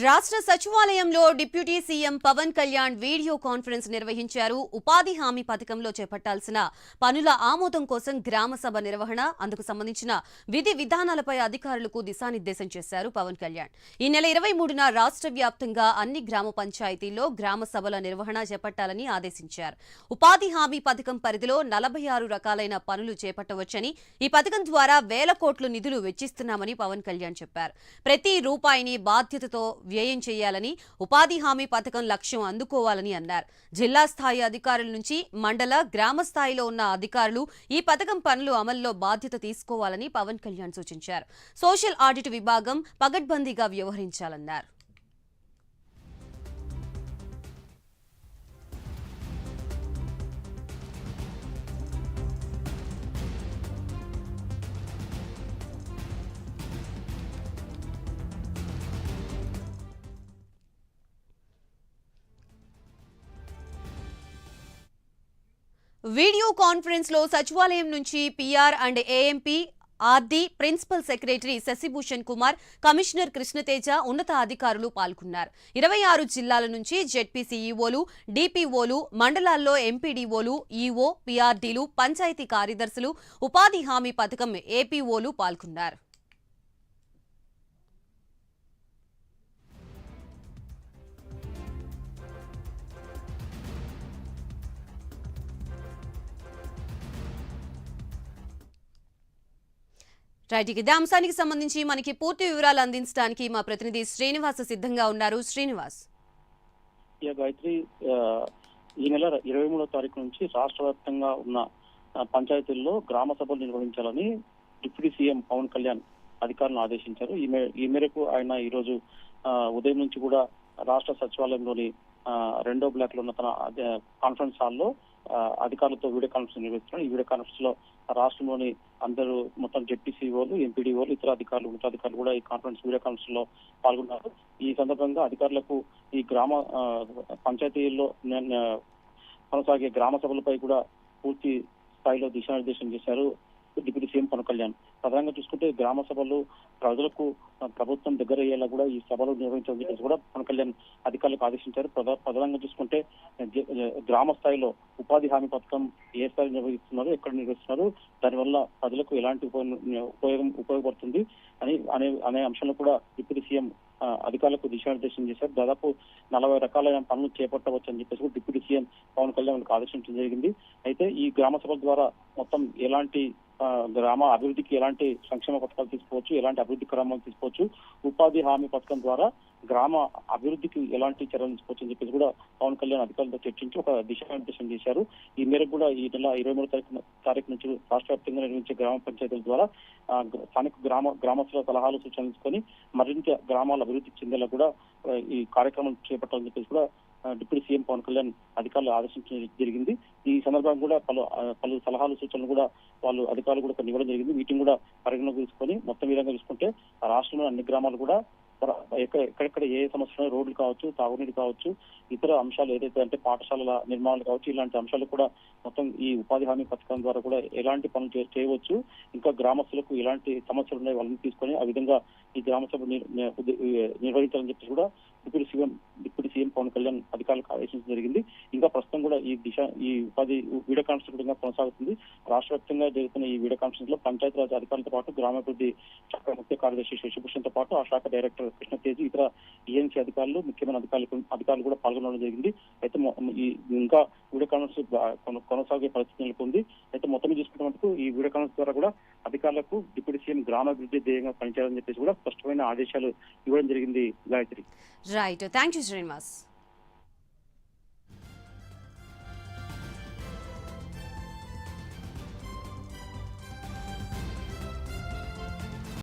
రాష్ట్ర సచివాలయంలో deputy CM Pawan Kalyan video conference నిర్వహించారు. ఉపాధి హామీ పథకంలో చేపట్టాల్సిన పనుల ఆమోదం కోసం గ్రామ సభ నిర్వహణ అందుకు సంబంధించిన విధి విధానాలపై అధికారులకు దిశానిర్దేశం చేశారు పవన్ కళ్యాణ్. ఈ నెల ఇరవై మూడున రాష్ట్ర వ్యాప్తంగా అన్ని గ్రామ పంచాయతీల్లో గ్రామ సభల నిర్వహణ చేపట్టాలని ఆదేశించారు. ఉపాధి హామీ పథకం పరిధిలో నలభై ఆరు రకాలైన పనులు చేపట్టవచ్చని ఈ పథకం ద్వారా వేల కోట్లు నిధులు వెచ్చిస్తున్నామని పవన్ కళ్యాణ్ చెప్పారు. ప్రతి రూపాయిని బాధ్యతతో వ్యయం చేయాలని ఉపాధి హామీ పథకం లక్ష్యం అందుకోవాలని అన్నారు. జిల్లా స్థాయి అధికారుల నుంచి మండల గ్రామ స్థాయిలో ఉన్న అధికారులు ఈ పథకం పనులు అమల్లో బాధ్యత తీసుకోవాలని పవన్ కళ్యాణ్ సూచించారు. సోషల్ ఆడిట్ విభాగం పగడ్బందీగా వ్యవహరించాలన్నారు. వీడియో కాన్ఫరెన్స్లో సచివాలయం నుంచి PR and AMP RD principal secretary Shashibhushan Kumar commissioner Krishnateja ఉన్నత అధికారులు పాల్గొన్నారు. ఇరవై ఆరు జిల్లాల నుంచి జెడ్పీసీఈఓలు డిపిఓలు మండలాల్లో ఎంపీడీఓలు ఈఓ పీఆర్డీలు పంచాయతీ కార్యదర్శులు ఉపాధి హామీ పథకం ఏపీఓలు పాల్గొన్నారు. రైట్ ఇదే అంశానికి సంబంధించి మనకి పూర్తి వివరాలు అందించడానికి మా ప్రతినిధి శ్రీనివాస్ సిద్ధంగా ఉన్నారు. శ్రీనివాస్. గాయత్రి ఈ నెల ఇరవై మూడో తారీఖు నుంచి రాష్ట్ర వ్యాప్తంగా ఉన్న పంచాయతీల్లో గ్రామ సభలు నిర్వహించాలని డిప్యూటీ సీఎం పవన్ కళ్యాణ్ అధికారులను ఆదేశించారు. ఈ మే ఈ మేరకు ఆయన ఈ రోజు ఉదయం నుంచి కూడా రాష్ట్ర సచివాలయంలోని రెండో బ్లాక్లో ఉన్న తన కాన్ఫరెన్స్ హాల్లో అధికారులతో వీడియో కాన్ఫరెన్స్ నిర్వహిస్తున్నారు ఈ వీడియో కాన్ఫరెన్స్లో రాష్ట్రంలోని అందరూ మొత్తం జెడ్పీసీఓలు ఎంపీడీఓలు ఇతర అధికారులు ఉన్నతాధికారులు కూడా ఈ కాన్ఫరెన్స్ వీడియో కాన్ఫరెన్స్లో పాల్గొన్నారు. ఈ సందర్భంగా అధికారులకు ఈ గ్రామ ఆ, పంచాయతీల్లో కొనసాగే గ్రామ సభలపై కూడా పూర్తి స్థాయిలో దిశానిర్దేశం చేశారు డిప్యూటీ సీఎం పవన్ కళ్యాణ్. ప్రధానంగా చూసుకుంటే గ్రామ సభలు ప్రజలకు ప్రభుత్వం దగ్గర అయ్యేలా కూడా ఈ సభలు నిర్వహించాలని చెప్పేసి కూడా పవన్ కళ్యాణ్ అధికారులకు ఆదేశించారు. ప్రధానంగా చూసుకుంటే గ్రామ స్థాయిలో ఉపాధి హామీ పథకం ఏ స్థాయిలో నిర్వహిస్తున్నారు ఎక్కడ నిర్వహిస్తున్నారు దానివల్ల ప్రజలకు ఎలాంటి ఉపయోగం ఉపయోగపడుతుంది అని అనే అనే అంశంలో కూడా డిప్యూటీ సీఎం అధికారులకు దిశానిర్దేశం చేశారు. దాదాపు నలభై రకాలైన పనులు చేపట్టవచ్చు అని చెప్పేసి కూడా డిప్యూటీ సీఎం పవన్ కళ్యాణ్ ఆదేశించడం జరిగింది. అయితే ఈ గ్రామ సభల ద్వారా మొత్తం ఎలాంటి గ్రామ అభివృద్ధికి ఎలాంటి సంక్షేమ పథకాలు తీసుకోవచ్చు ఎలాంటి అభివృద్ధి క్రమాలు తీసుకోవచ్చు ఉపాధి హామీ పథకం ద్వారా గ్రామ అభివృద్ధికి ఎలాంటి చర్యలు తీసుకోవచ్చు అని చెప్పేసి కూడా పవన్ కళ్యాణ్ అధికారులతో చర్చించి ఒక దిశానిర్దేశం చేశారు. ఈ మేరకు కూడా ఈ నెల ఇరవై మూడు తారీఖు తారీఖు నుంచి రాష్ట్ర వ్యాప్తంగా నిర్వహించే గ్రామ పంచాయతీల ద్వారా స్థానిక గ్రామ గ్రామస్తుల సలహాలు సూచనలు తీసుకొని మరింత గ్రామాల అభివృద్ధి చెందేలా కూడా ఈ కార్యక్రమం చేపట్టాలని చెప్పేసి కూడా డిప్యూటీ సీఎం పవన్ కళ్యాణ్ అధికారులు ఆదేశించడం జరిగింది. ఈ సందర్భంగా కూడా పలు పలు సలహాలు సూచనలు కూడా వాళ్ళు అధికారులు కూడా కొన్ని ఇవ్వడం జరిగింది. వీటిని కూడా పరిగణలోకి తీసుకొని మొత్తం విధంగా చూసుకుంటే రాష్ట్రంలో అన్ని గ్రామాలు కూడా ఎక్కడెక్కడ ఏ సమస్యలు రోడ్లు కావచ్చు తాగునీరు కావచ్చు ఇతర అంశాలు ఏదైతే అంటే పాఠశాలల నిర్మాణాలు కావచ్చు ఇలాంటి అంశాలు కూడా మొత్తం ఈ ఉపాధి హామీ పథకం ద్వారా కూడా ఎలాంటి పనులు చే- చేయవచ్చు. ఇంకా గ్రామస్తులకు ఎలాంటి సమస్యలు ఉన్నాయి వాళ్ళని తీసుకొని ఆ విధంగా ఈ గ్రామ సభ నిర్వహించాలని చెప్పి కూడా deputy CM deputy CM Pawan Kalyan అధికారులకు ఆదేశించడం జరిగింది. ఇంకా ప్రస్తుతం కూడా ఈ దిశ ఈ ఉపాధి వీడియో కాన్ఫరెన్స్ కూడా కొనసాగుతుంది. రాష్ట్ర వ్యాప్తంగా జరుగుతున్న ఈ వీడియో కాన్ఫరెన్స్లో పంచాయతీరాజ్ అధికారులతో పాటు గ్రామాభివృద్ధి శాఖ ముఖ్య కార్యదర్శి శశిభూషణ్తో పాటు ఆ శాఖ డైరెక్టర్ కృష్ణ కృష్ణతేజ్ ఇతర ఏఎన్సీ అధికారులు ముఖ్యమైన అధికారులు అధికారులు కూడా పాల్గొనడం జరిగింది. అయితే ఈ ఇంకా వీడియో కాన్ఫరెన్స్ కొనసాగే పరిస్థితి నెలకొంది. అయితే మొత్తం చూసుకుంటే మటుకు ఈ వీడియో కాన్ఫరెన్స్ ద్వారా కూడా అధికారులకు డిప్యూటీ సీఎం గ్రామాభివృద్ధి ధ్యేయంగా పనిచేయాలని చెప్పేసి కూడా స్పష్టమైన ఆదేశాలు ఇవ్వడం జరిగింది Gayatri. Right thank you Srinivas